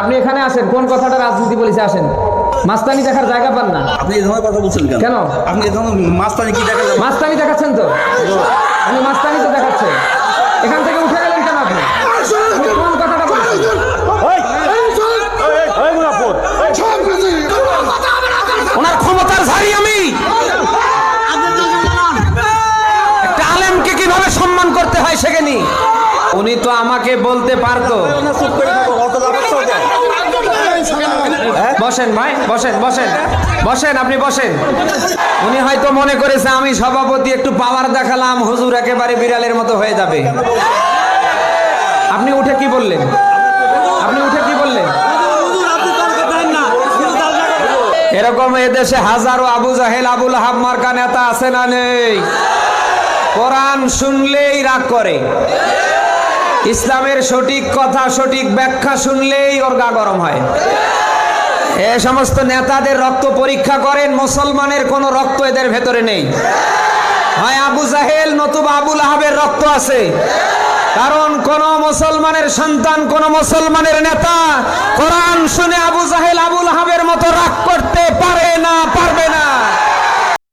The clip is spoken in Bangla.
আপনি এখানে আসেন কোন কথাটা রাজনীতি বলেছে আসেন। মাস্তানি দেখার জায়গা পান না। আপনি এই ধরনের কথা বলছেন কেন? কেন? আপনি এই ধরনের মাস্তানি কি দেখা মাস্তানি দেখাচ্ছেন তো? আপনি মাস্তানি তো দেখাচ্ছেন। এখান থেকে উঠে গেলেন কেন আপনি? কোন কথাটা বলছেন? ওনার ক্ষমতার আমি। একটা আলেমকে কীভাবে সম্মান করতে হয় সেখানে? উনি তো আমাকে বলতে পারতো। বসেন ভাই, বসেন বসেন। বসেন, আপনি বসেন। উনি হয়তো মনে করেছে আমি সভাপতি, একটু পাওয়ার দেখালাম, হুজুর একেবারে বিড়ালের মতো হয়ে যাবে। আপনি উঠে কি বললেন? আপনি উঠে কি বললেন? এরকম এদেশে হাজারো আবু জাহেল, আবুল হাব মার্কা নেতা আছে না নেই? কোরআন শুনলেই রাগ করে। ইসলামের সঠিক কথা, সঠিক ব্যাখ্যা শুনলেই ওর গা গরম হয়। এ সমস্ত নেতাদের রক্ত পরীক্ষা করেন, মুসলমানের কোনো রক্ত এদের ভেতরে নেই। হয় আবু জাহেল নতুবা আবুল আহাবের রক্ত আছে। কারণ কোন মুসলমানের সন্তান, কোন মুসলমানের নেতা কোরআন শুনে